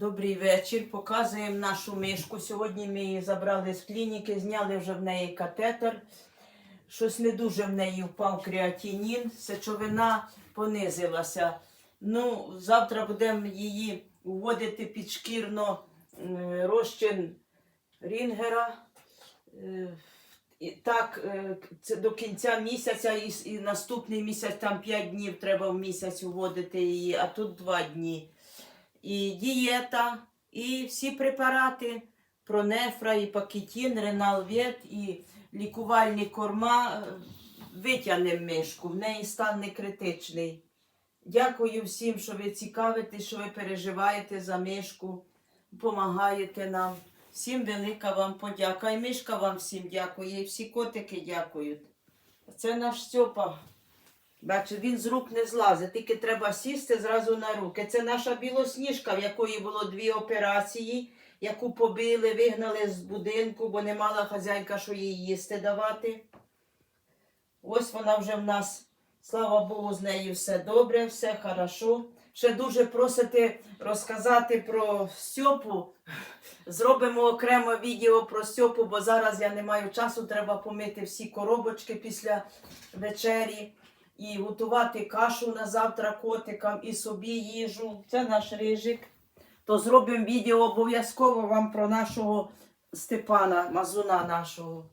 Добрий вечір. Показуємо нашу мишку. Сьогодні ми її забрали з клініки, зняли вже в неї катетер. Щось не дуже в неї впав креатинін, сечовина понизилася. Ну, завтра будемо її вводити підшкірно розчин рінгера. Е, І так, е, це до кінця місяця, і, і наступний місяць, там 5 днів треба в місяць вводити її, а тут 2 дні. І дієта, і всі препарати пронефра, і пакетін, реналвет, і лікувальні корма. е, Витягнемо мишку, в неї стан не критичний. Дякую всім, що ви цікавитесь, що ви переживаєте за мишку, допомагаєте нам. Всім велика вам подяка. І мишка вам всім дякує, і всі котики дякують. Це наш Стьопа. Бачу, він з рук не злазить, тільки треба сісти зразу на руки. Це наша білосніжка, в якої було дві операції, яку побили, вигнали з будинку, бо не мала хазяйка, що їй їсти давати. Ось вона вже в нас, слава Богу, з нею все добре, все хорошо. Ще дуже просите розказати про Стьопу. Зробимо окремо відео про Стьопу, бо зараз я не маю часу, треба помити всі коробочки після вечері і готувати кашу на завтра котикам і собі їжу. Це наш рижик. То зробимо відео обов'язково вам про нашого Степана, мазуна нашого.